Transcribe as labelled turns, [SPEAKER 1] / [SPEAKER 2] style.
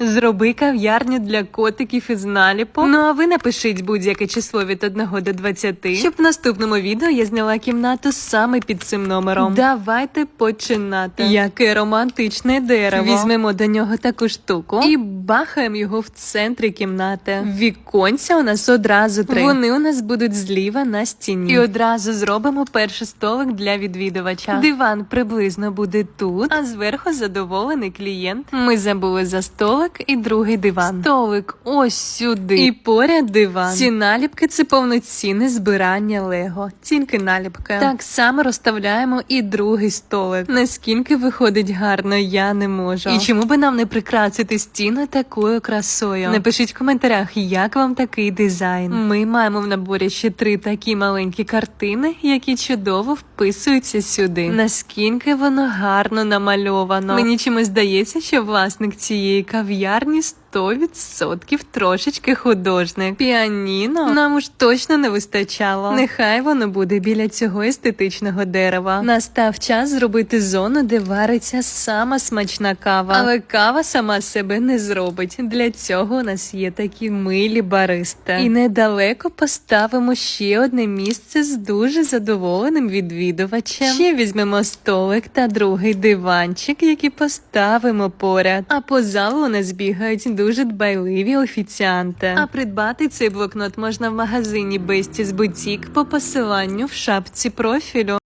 [SPEAKER 1] Зроби кав'ярню для котиків із наліпок. Ну а ви напишіть будь-яке число від 1 до 20, щоб в наступному відео я зняла кімнату саме під цим номером. Давайте починати. Яке романтичне дерево. Візьмемо до нього таку штуку і бахаємо його в центрі кімнати. Віконця у нас одразу три. Вони у нас будуть зліва на стіні. І одразу зробимо перший столик для відвідувача. Диван приблизно буде тут, а зверху задоволений клієнт. Ми забули за столик і другий диван. Столик ось сюди. І поряд диван. Ці наліпки це повноцінне збирання Лего. Тільки наліпки. Так само розставляємо і другий столик. Наскільки виходить гарно, я не можу. І чому би нам не прикрасити стіну такою красою? Напишіть в коментарях, як вам такий дизайн. Ми маємо в наборі ще три такі маленькі картини, які чудово вписуються сюди. Наскільки воно гарно намальовано. Мені чомусь здається, що власник цієї кав'ярні 100% трошечки художник. Піаніно нам уж точно не вистачало. Нехай воно буде біля цього естетичного дерева. Настав час зробити зону, де вариться сама смачна кава. Але кава сама себе не зробить. Для цього у нас є такі милі бариста. І недалеко поставимо ще одне місце з дуже задоволеним відвідувачем. Ще візьмемо столик та другий диванчик, які поставимо поряд. А по залу у нас бігають дуже дбайливі офіціанти. А придбати цей блокнот можна в магазині Besties Boutique по посиланню в шапці профілю.